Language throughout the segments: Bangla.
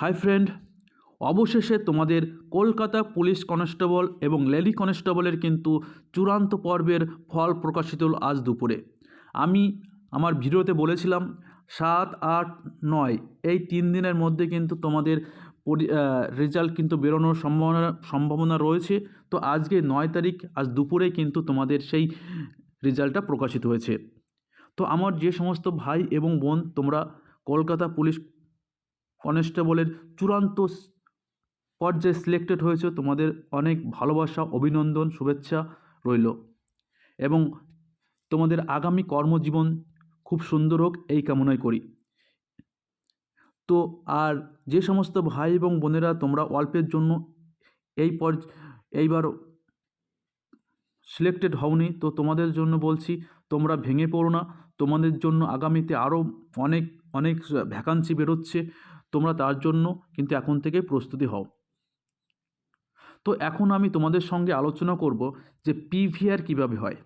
হাই ফ্রেন্ড, অবশেষে তোমাদের কলকাতা পুলিশ কনস্টেবল এবং লেডি কনস্টেবলের কিন্তু চূড়ান্ত পর্বের ফল প্রকাশিত হল আজ দুপুরে। আমি আমার ভিডিওতে বলেছিলাম, সাত, আট, নয়, এই তিন দিনের মধ্যে কিন্তু তোমাদের রেজাল্ট কিন্তু বেরোনোর সম্ভাবনা সম্ভাবনা রয়েছে। তো আজকে নয় তারিখ, আজ দুপুরে কিন্তু তোমাদের সেই রেজাল্টটা প্রকাশিত হয়েছে। তো আমার যে সমস্ত ভাই এবং বোন, তোমরা কলকাতা পুলিশ কনস্টেবলের চূড়ান্ত পর্যায়ে সিলেক্টেড হয়েছে তোমাদের অনেক ভালোবাসা, অভিনন্দন, শুভেচ্ছা রইল। এবং তোমাদের আগামী কর্মজীবন খুব সুন্দর হোক, এই কামনাই করি। তো আর যে সমস্ত ভাই এবং বোনেরা তোমরা অল্পের জন্য এই পর, এইবার সিলেক্টেড হওনি, তো তোমাদের জন্য বলছি, তোমরা ভেঙে পড়ো না। তোমাদের জন্য আগামীতে আরও অনেক অনেক ভ্যাকান্সি বেরোচ্ছে। তোমরা তার জন্য কিন্তু এখন থেকে প্রস্তুতি হও। তো এখন আমি তোমাদের সঙ্গে আলোচনা করব যে পিভিআর কীভাবে হয়।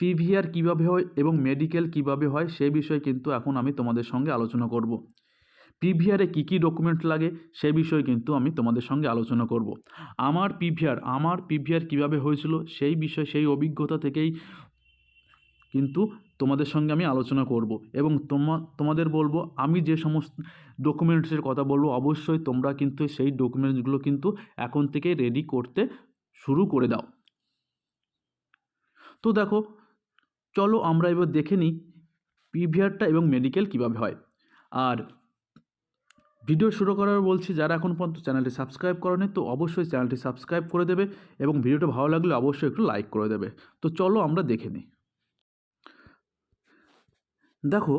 পিভিআর কীভাবে হয় এবং মেডিকেল কীভাবে হয় সেই বিষয়ে কিন্তু এখন আমি তোমাদের সঙ্গে আলোচনা করব। পিভিআরে কী কী ডকুমেন্ট লাগে সে বিষয়ে কিন্তু আমি তোমাদের সঙ্গে আলোচনা করব। আমার পিভিআর আমার পিভিআর কীভাবে হয়েছিল সেই বিষয়, সেই অভিজ্ঞতা থেকেই কিন্তু তোমাদের সঙ্গে আমি আলোচনা করব এবং তোমা, তোমাদের বলব, আমি যে সমস্ত ডকুমেন্টসের কথা বলব, অবশ্যই তোমরা কিন্তু সেই ডকুমেন্টসগুলো কিন্তু এখন থেকে রেডি করতে শুরু করে দাও। তো দেখো, চলো আমরা এবার দেখে নিই পিভিআরটা এবং মেডিকেল কীভাবে হয়। আর ভিডিও শুরু করার বলছি, যারা এখন পর্যন্ত চ্যানেলটি সাবস্ক্রাইব করেনি, তো অবশ্যই চ্যানেলটি সাবস্ক্রাইব করে দেবে এবং ভিডিওটা ভালো লাগলে অবশ্যই একটু লাইক করে দেবে। তো চলো আমরা দেখে নিই। দেখো,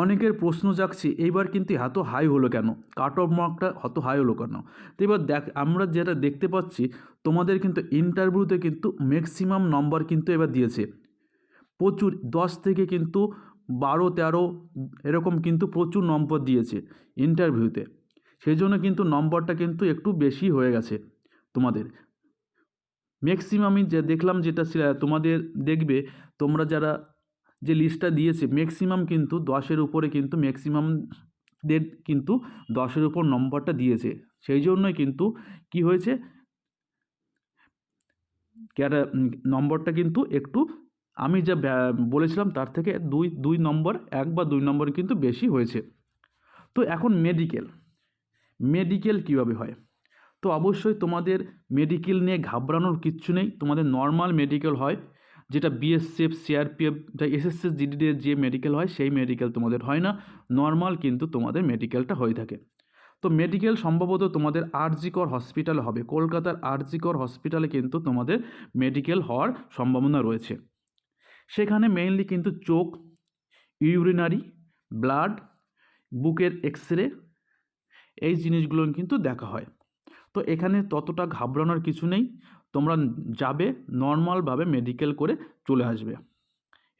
অনেকের প্রশ্ন জাগছে, এইবার কিন্তু এত হাই হলো কেন? কাট অফ মার্কটা অত হাই হলো কেন? তো এবার দেখ, আমরা যেটা দেখতে পাচ্ছি, তোমাদের কিন্তু ইন্টারভিউতে কিন্তু ম্যাক্সিমাম নম্বর কিন্তু এবার দিয়েছে। প্রচুর, দশ থেকে কিন্তু বারো, তেরো, এরকম কিন্তু প্রচুর নম্বর দিয়েছে ইন্টারভিউতে সেই জন্য কিন্তু নম্বরটা কিন্তু একটু বেশি হয়ে গেছে তোমাদের। ম্যাক্সিমামই যে দেখলাম যেটা তোমাদের দেখবে, তোমরা যারা যে লিস্টটা দিয়েছে ম্যাক্সিমাম কিন্তু দশের উপরে কিন্তু ম্যাক্সিমামদের কিন্তু দশের উপর নম্বরটা দিয়েছে। সেই জন্যই কিন্তু কি হয়েছে? ক্যাটা নম্বরটা কিন্তু একটু, আমি যা বলেছিলাম তার থেকে দুই দুই নম্বর এক বা দুই নম্বর কিন্তু বেশি হয়েছে। তো এখন মেডিকেল মেডিকেল কীভাবে হয়? তো অবশ্যই তোমাদের মেডিকেল নিয়ে ঘাবড়ানোর কিচ্ছু নেই। তোমাদের নর্মাল মেডিকেল হয়। যেটা বিএসএফ সিআরপিএফ যা এসএসএস জিডির যে মেডিকেল হয়, সেই মেডিকেল তোমাদের হয় না। নর্মাল কিন্তু তোমাদের মেডিকেলটা হয়ে থাকে। তো মেডিকেল সম্ভবত তোমাদের আরজিকর হসপিটাল হবে। কলকাতার আরজিকর হসপিটালে কিন্তু তোমাদের মেডিকেল হওয়ার সম্ভাবনা রয়েছে। সেখানে মেইনলি কিন্তু চোখ ইউরিনারি ব্লাড বুকের এক্স রে এই জিনিসগুলো কিন্তু দেখা হয়। তো এখানে ততটা ঘাবড়ানোর কিছু নেই। তোমরা যাবে নর্মালভাবে মেডিকেল করে চলে আসবে।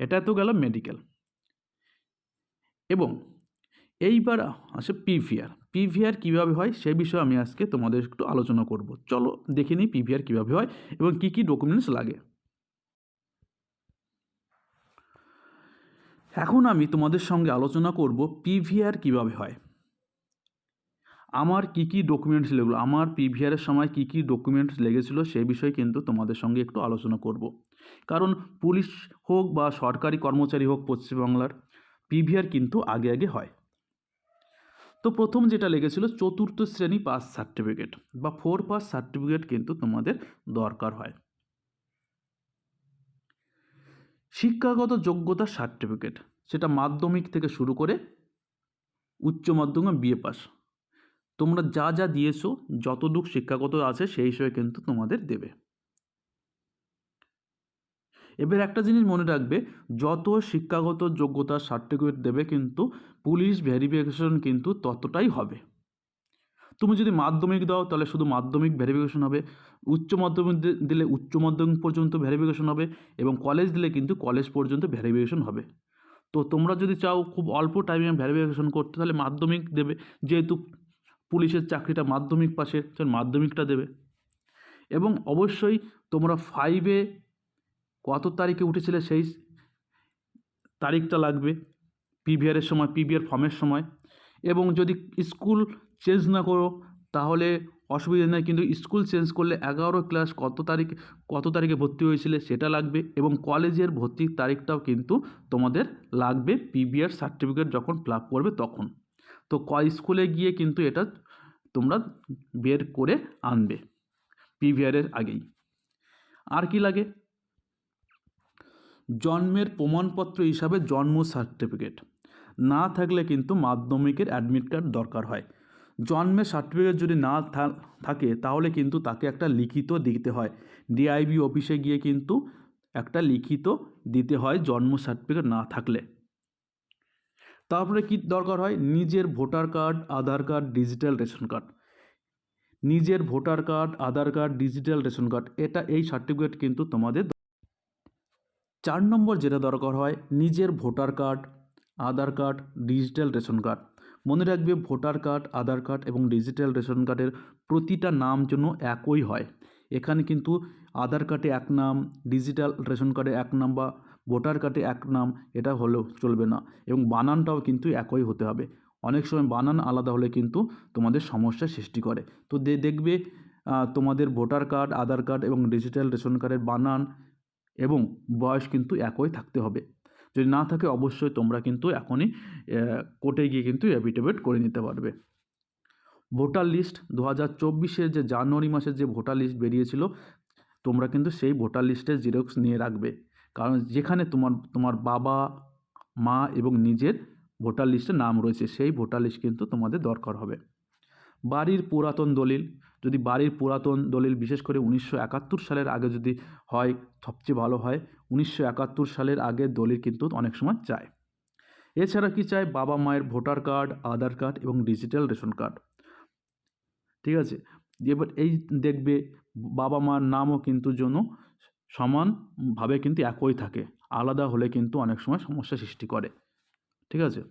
এটা তো গেল মেডিকেল এবং এইবার আসে পিভিআর পিভিআর কীভাবে হয় সে বিষয়ে আমি আজকে তোমাদের একটু আলোচনা করব। চলো দেখে নিই পিভিআর কীভাবে হয় এবং কী কী ডকুমেন্টস লাগে। এখন আমি তোমাদের সঙ্গে আলোচনা করব পিভিআর কীভাবে হয়। আমার কি কি ডকুমেন্টস লেগেলো? আমার পিভিআরের সময় কি কি ডকুমেন্টস লেগেছিলো সেই বিষয়ে কিন্তু তোমাদের সঙ্গে একটু আলোচনা করব। কারণ পুলিশ হোক বা সরকারি কর্মচারী হোক পশ্চিমবাংলার পিভিআর কিন্তু আগে আগে হয়। তো প্রথম যেটা লেগেছিল, চতুর্থ শ্রেণি পাস সার্টিফিকেট বা ফোর পাস সার্টিফিকেট কিন্তু তোমাদের দরকার হয়। শিক্ষাগত যোগ্যতা সার্টিফিকেট সেটা মাধ্যমিক থেকে শুরু করে উচ্চ মাধ্যমিক, বিএ পাস তোমরা যা যা দিয়েছ যতটুক শিক্ষাগত আছে, সেই হিসেবে কিন্তু তোমাদের দেবে। এবার একটা জিনিস মনে রাখবে, যত শিক্ষাগত যোগ্যতা সার্টিফিকেট দেবে কিন্তু পুলিশ ভেরিফিকেশন কিন্তু ততটাই হবে। তুমি যদি মাধ্যমিক দাও, তাহলে শুধু মাধ্যমিক ভেরিফিকেশন হবে, উচ্চ মাধ্যমিক দিলে উচ্চ মাধ্যমিক পর্যন্ত ভেরিফিকেশন হবে, এবং কলেজ দিলে কিন্তু কলেজ পর্যন্ত ভেরিফিকেশন হবে। তো তোমরা যদি চাও, খুব অল্প টাইমে ভেরিফিকেশন করতে, তাহলে মাধ্যমিক দেবে, যেহেতু পুলিশের চাকরিটা মাধ্যমিক পাশে মাধ্যমিকটা দেবে। এবং অবশ্যই তোমরা ফাইভে কত তারিখে উঠেছিলে সেই তারিখটা লাগবে পিভিআরের সময় পিভিআর ফর্মের সময়। এবং যদি স্কুল চেঞ্জ না করো, তাহলে অসুবিধা নেই, কিন্তু স্কুল চেঞ্জ করলে এগারো ক্লাস কত তারিখ, কত তারিখে ভর্তি হয়েছিলে সেটা লাগবে। এবং কলেজের ভর্তির তারিখটাও কিন্তু তোমাদের লাগবে পিবিআর সার্টিফিকেট যখন ফিল করবে তখন। তো ক স্কুলে গিয়ে কিন্তু এটা তোমরা বের করে আনবে পিভিআরের আগেই। আর কি লাগে? জন্মের প্রমাণপত্র হিসাবে জন্ম সার্টিফিকেট না থাকলে কিন্তু মাধ্যমিকের অ্যাডমিট কার্ড দরকার হয়। জন্মের সার্টিফিকেট যদি না থাকে, তাহলে কিন্তু তাকে একটা লিখিত দিতে হয়। ডিআইবি অফিসে গিয়ে কিন্তু একটা লিখিত দিতে হয় জন্ম সার্টিফিকেট না থাকলে। তারপরে কি দরকার হয়? নিজের voter card, Aadhaar card, digital ration card. নিজের voter card, Aadhaar card, digital ration card, এটা এই সার্টিফিকেট কিন্তু তোমাদের চার নম্বর যেটা দরকার হয়, নিজের voter card, Aadhaar card, digital ration card. মনে রাখবে ভোটার কার্ড, আধার কার্ড এবং ডিজিটাল রেশন কার্ডের প্রতিটা নাম যেন একই হয়। এখানে কিন্তু আধার কার্ডে এক নাম, ডিজিটাল রেশন কার্ডে এক নাম বা ভোটার কার্ডে এক নাম, এটা হলেও চলবে না এবং বানানটাও কিন্তু একই হতে হবে। অনেক সময় বানান আলাদা হলে কিন্তু তোমাদের সমস্যার সৃষ্টি করে। তো দে- দেখবে তোমাদের ভোটার কার্ড, আধার কার্ড এবং ডিজিটাল রেশন কার্ডের বানান এবং বয়স কিন্তু একই থাকতে হবে। যদি না থাকে, অবশ্যই তোমরা কিন্তু এখনই কোর্টে গিয়ে কিন্তু অ্যাফিডেভিট করে নিতে পারবে। Voter list. দু হাজার চব্বিশের যে জানুয়ারি মাসের যে ভোটার লিস্ট বেরিয়েছিল, তোমরা কিন্তু সেই ভোটার লিস্টের জেরক্স নিয়ে রাখবে। কারণ যেখানে তোমার তোমার বাবা, মা এবং নিজের ভোটার লিস্টে নাম রয়েছে, সেই ভোটার লিস্ট কিন্তু তোমাদের দরকার হবে। বাড়ির পুরাতন দলিল, যদি বাড়ির পুরাতন দলিল বিশেষ করে উনিশশো একাত্তর সালের আগে যদি হয়, সবচেয়ে ভালো হয়, উনিশশো একাত্তর সালের আগে দলিল কিন্তু অনেক সময় চায়। এছাড়া কি চায়? বাবা মায়ের ভোটার কার্ড, আধার কার্ড এবং ডিজিটাল রেশন কার্ড। ঠিক আছে? এবার এই দেখবে বাবা মার নামও কিন্তু যেন সমানভাবে কিন্তু একই থাকে। আলাদা হলে কিন্তু অনেক সময় সমস্যা সৃষ্টি করে। ঠিক আছে?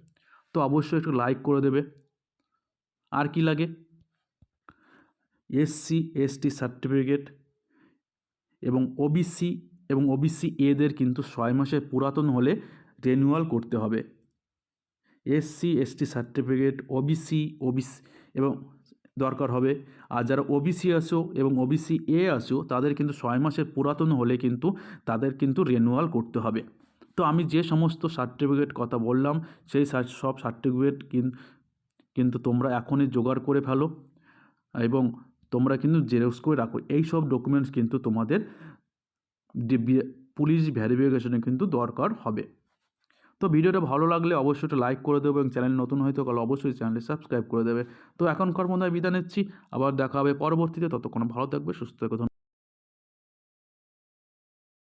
তো অবশ্যই একটু লাইক করে দেবে। আর কি লাগে? এসসি এসটি সার্টিফিকেট এবং ওবিসি এবং ওবিসি এদের কিন্তু ছয় মাসের পুরাতন হলে রেনুয়াল করতে হবে। SC ST certificate OBC OBC এবং দরকার হবে। আর যারা ওবিসি আসো এবং ওবিসি এ আসো, তাদের কিন্তু ছয় মাসের পুরাতন হলে কিন্তু তাদের কিন্তু রেনুয়াল করতে হবে। তো আমি যে সমস্ত সার্টিফিকেট কথা বললাম, সেই সব সার্টিফিকেট কিন্তু তোমরা এখনই জোগাড় করে ফেলো এবং তোমরা কিন্তু জেরক্স করে রাখো। এই সব ডকুমেন্টস কিন্তু তোমাদের পুলিশ ভ্যারিফিকেশনে কিন্তু দরকার হবে। তো ভিডিওটা ভালো লাগলে অবশ্যই একটা লাইক করে দেবে এবং চ্যানেল নতুন হয়তো কাল অবশ্যই চ্যানেলটি সাবস্ক্রাইব করে দেবে তো এখনকার আমি বিদায় নিচ্ছি, আবার দেখা হবে পরবর্তীতে, ততক্ষণ ভালো থাকবে, সুস্থ থাকবে।